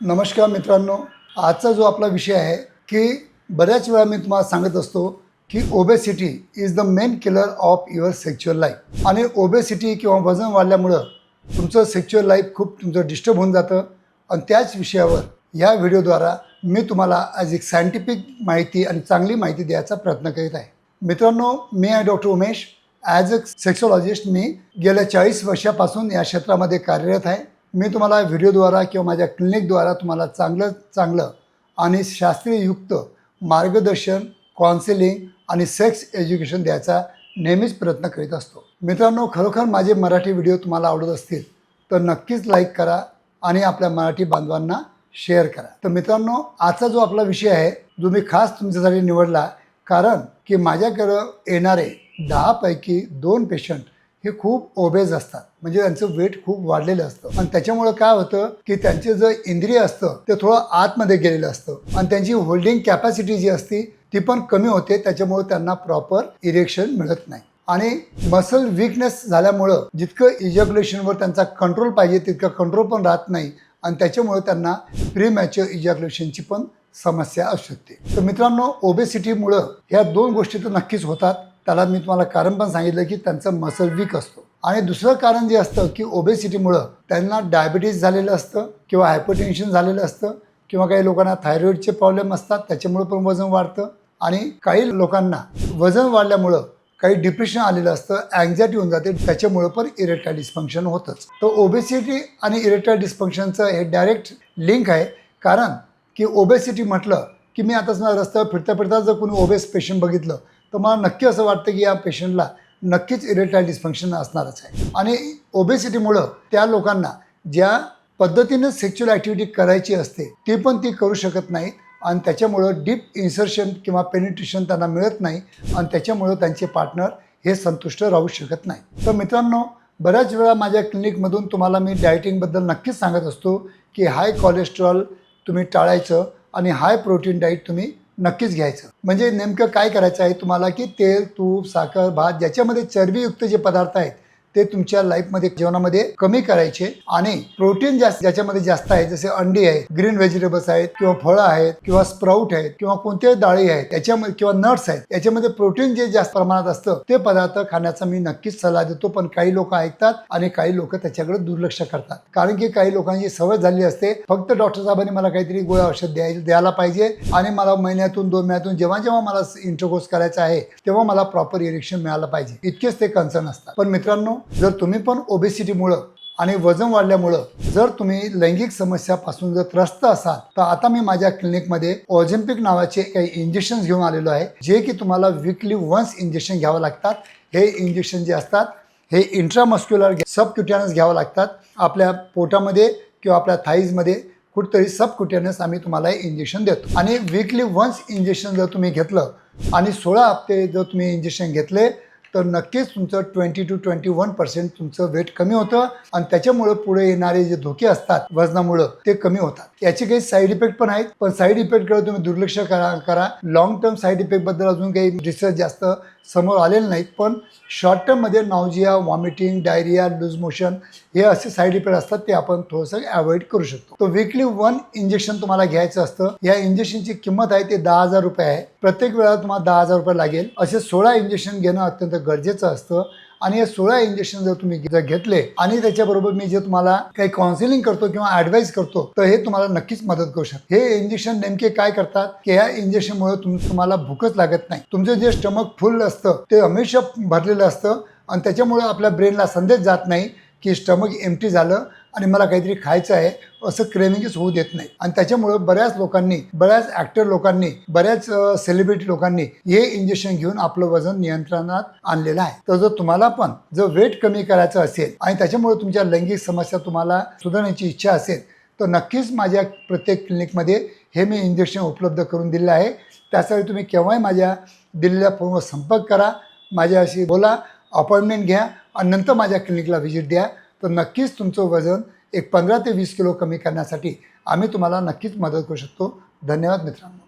नमस्कार मित्रांनो आजचा जो आपला विषय आहे की बऱ्याच वेळा मी तुम्हाला सांगत असतो की obesity is the main killer of your sexual life आणि ओबेसिटी किंवा वजन वाढल्यामुळं तुमचं सेक्च्युअल लाईफ खूप तुमचं डिस्टर्ब होऊन जातं. आणि त्याच विषयावर या व्हिडिओद्वारा मी तुम्हाला आज एक सायंटिफिक माहिती आणि चांगली माहिती द्यायचा प्रयत्न करीत आहे. मित्रांनो मी आहे doctor Umesh. As a sexologist मी गेल्या चाळीस वर्षापासून या क्षेत्रामध्ये कार्यरत आहे. मी तुम्हाला व्हिडिओद्वारा किंवा माझ्या क्लिनिकद्वारा तुम्हाला चांगलं चांगलं आणि शास्त्रीययुक्त मार्गदर्शन काउन्सिलिंग आणि सेक्स एज्युकेशन द्यायचा नेहमीच प्रयत्न करीत असतो. मित्रांनो खरोखर माझे मराठी व्हिडिओ तुम्हाला आवडत असतील तर नक्कीच लाईक करा आणि आपल्या मराठी बांधवांना शेअर करा. तर मित्रांनो आजचा जो आपला विषय आहे जो मी खास तुमच्यासाठी निवडला कारण की माझ्याकडं येणारे दहापैकी दोन पेशंट हे खूप ओबेज असतात. म्हणजे त्यांचं वेट खूप वाढलेलं असतं. आणि त्याच्यामुळं काय होतं की त्यांचे जे इंद्रिय असतं ते थोडं आतमध्ये गेलेलं असतं. आणि त्यांची होल्डिंग कॅपॅसिटी जी असती ती पण कमी होते. त्याच्यामुळे त्यांना प्रॉपर इरेक्शन मिळत नाही. आणि मसल विकनेस झाल्यामुळं जितकं इजॅक्युलेशनवर त्यांचा कंट्रोल पाहिजे तितकं कंट्रोल पण राहत नाही. आणि त्याच्यामुळे त्यांना प्री मॅच्युअर इजॅक्युलेशनची पण समस्या असू शकते. तर मित्रांनो ओबेसिटीमुळं ह्या दोन गोष्टी तर नक्कीच होतात. त्याला मी तुम्हाला कारण पण सांगितलं की त्यांचं मसल वीक असतो. आणि दुसरं कारण जे असतं की ओबेसिटीमुळं त्यांना डायबिटीज झालेलं असतं किंवा हायपरटेन्शन झालेलं असतं किंवा काही लोकांना थायरॉईडचे प्रॉब्लेम असतात त्याच्यामुळं पण वजन वाढतं. आणि काही लोकांना वजन वाढल्यामुळं काही डिप्रेशन आलेलं असतं अँझायटी होऊन जाते त्याच्यामुळं पण इरेक्टाईल डिस्फंक्शन होतंच. तर ओबेसिटी आणि इरेक्टाईल डिस्फंक्शनचं हे डायरेक्ट लिंक आहे. कारण की ओबेसिटी म्हटलं की मी आता समजा रस्त्यावर फिरता फिरता जर कोणी ओबेस पेशंट बघितलं तर मला नक्की असं वाटतं की या पेशंटला नक्कीच इरेक्टाईल डिस्फंक्शन असणारच आहे. आणि ओबेसिटीमुळं त्या लोकांना ज्या पद्धतीनं सेक्च्युअल ॲक्टिव्हिटी करायची असते ती पण ती करू शकत नाही आणि त्याच्यामुळं डीप इन्सर्शन किंवा पेनिट्रेशन त्यांना मिळत नाही आणि त्याच्यामुळं त्यांचे पार्टनर हे संतुष्ट राहू शकत नाही. तर मित्रांनो बऱ्याच वेळा माझ्या क्लिनिकमधून तुम्हाला मी डायटिंगबद्दल नक्कीच सांगत असतो की हाय कोलेस्ट्रॉल तुम्ही टाळायचं आणि हाय प्रोटीन डाईट तुम्ही नक्कीच घ्यायचं. म्हणजे नेमकं काय करायचं आहे तुम्हाला की तेल तूप साखर भात ज्याच्यामध्ये चरबीयुक्त जे पदार्थ आहेत ते तुमच्या लाईफमध्ये जेवणामध्ये कमी करायचे आणि प्रोटीन जास्त ज्याच्यामध्ये जास्त आहे जसे अंडी आहेत ग्रीन व्हेजिटेबल्स आहेत किंवा फळं आहेत किंवा स्प्राऊट आहेत किंवा कोणत्याही डाळी आहेत याच्यामध्ये किंवा नट्स आहेत याच्यामध्ये प्रोटीन जे जास्त प्रमाणात असतं ते पदार्थ खाण्याचा मी नक्कीच सल्ला देतो. पण काही लोक ऐकतात आणि काही लोक त्याच्याकडे दुर्लक्ष करतात. कारण की काही लोकांची सवय झाली असते फक्त डॉक्टर साहेबांनी मला काहीतरी गोळ्या औषध द्यायला द्यायला पाहिजे आणि मला महिन्यातून दोन महिन्यातून जेव्हा जेव्हा मला इंटरकोर्स करायचा आहे तेव्हा मला प्रॉपर इरेक्शन मिळालं पाहिजे. इतकेच ते कन्सर्न असतात. पण मित्रांनो जर तुम्ही पण ओबेसिटीमुळं आणि वजन वाढल्यामुळं जर तुम्ही लैंगिक समस्यापासून जर त्रस्त असाल तर आता मी माझ्या क्लिनिकमध्ये ऑझेम्पिक नावाचे काही इंजेक्शन्स घेऊन आलेलो आहे जे की तुम्हाला विकली वन्स इंजेक्शन घ्यावं लागतात. हे इंजेक्शन जे असतात हे इंट्रामस्क्युलर सबक्युटॅनस घ्यावं लागतात. आपल्या पोटामध्ये किंवा आपल्या थाईजमध्ये कुठतरी सबक्युटॅनस आम्ही तुम्हाला हे इंजेक्शन देतो. आणि विकली वन्स इंजेक्शन जर तुम्ही घेतलं आणि सोळा हप्ते जर तुम्ही इंजेक्शन घेतले तर नक्कीच तुमचं twenty two twenty one percent तुमचं वेट कमी होतं आणि त्याच्यामुळं पुढे येणारे जे धोके असतात वजनामुळं ते कमी होतात. याचे काही साईड इफेक्ट पण आहेत पण साईड इफेक्टकडे तुम्ही दुर्लक्ष करा करा. लॉंग टर्म साईड इफेक्टबद्दल अजून काही रिसर्च जास्त समोर आलेले नाहीत पण शॉर्ट टर्ममध्ये nausea vomiting diarrhoea loose motion हे असे साईड इफेक्ट असतात ते आपण थोडंसं अवॉइड करू शकतो. तर विकली वन इंजेक्शन तुम्हाला घ्यायचं असतं. या इंजेक्शनची किंमत आहे ते दहा हजार रुपये आहे. प्रत्येक वेळा तुम्हाला दहा हजार रुपये लागेल. असे सोळा इंजेक्शन घेणं अत्यंत गरजेचं असतं आणि हे सोळा इंजेक्शन जर तुम्ही जर घेतले आणि त्याच्याबरोबर मी जे तुम्हाला काही काउन्सिलिंग करतो किंवा ऍडवाईस करतो तर हे तुम्हाला नक्कीच मदत करू शकते. हे इंजेक्शन नेमके काय करतात? की या इंजेक्शनमुळे तुम्हाला भूकच लागत नाही. तुमचं जे स्टमक फुल असतं ते हमेशा भरलेलं असतं आणि त्याच्यामुळे आपल्या ब्रेनला संदेश जात नाही की स्टमक एमटी झालं आणि मला काहीतरी खायचं आहे असं क्रेविंगच होऊ देत नाही. आणि त्याच्यामुळं बऱ्याच लोकांनी बऱ्याच ॲक्टर लोकांनी बऱ्याच सेलिब्रिटी लोकांनी हे इंजेक्शन घेऊन आपलं वजन नियंत्रणात आणलेलं आहे. तर जर तुम्हाला पण जर वेट कमी करायचं असेल आणि त्याच्यामुळे तुमच्या लैंगिक समस्या तुम्हाला सुधारण्याची इच्छा असेल तर नक्कीच माझ्या प्रत्येक क्लिनिकमध्ये हे मी इंजेक्शन उपलब्ध करून दिलेलं आहे. त्यासाठी तुम्ही केव्हाही माझ्या दिलेल्या फोनवर संपर्क करा. माझ्याशी बोला अपॉइंटमेंट घ्या आणि नंतर माझ्या क्लिनिकला व्हिजिट द्या. तर नक्कीच तुमचं वजन एक पंधरा ते वीस किलो कमी करण्यासाठी आम्ही तुम्हाला नक्कीच मदत करू शकतो. धन्यवाद मित्रांनो.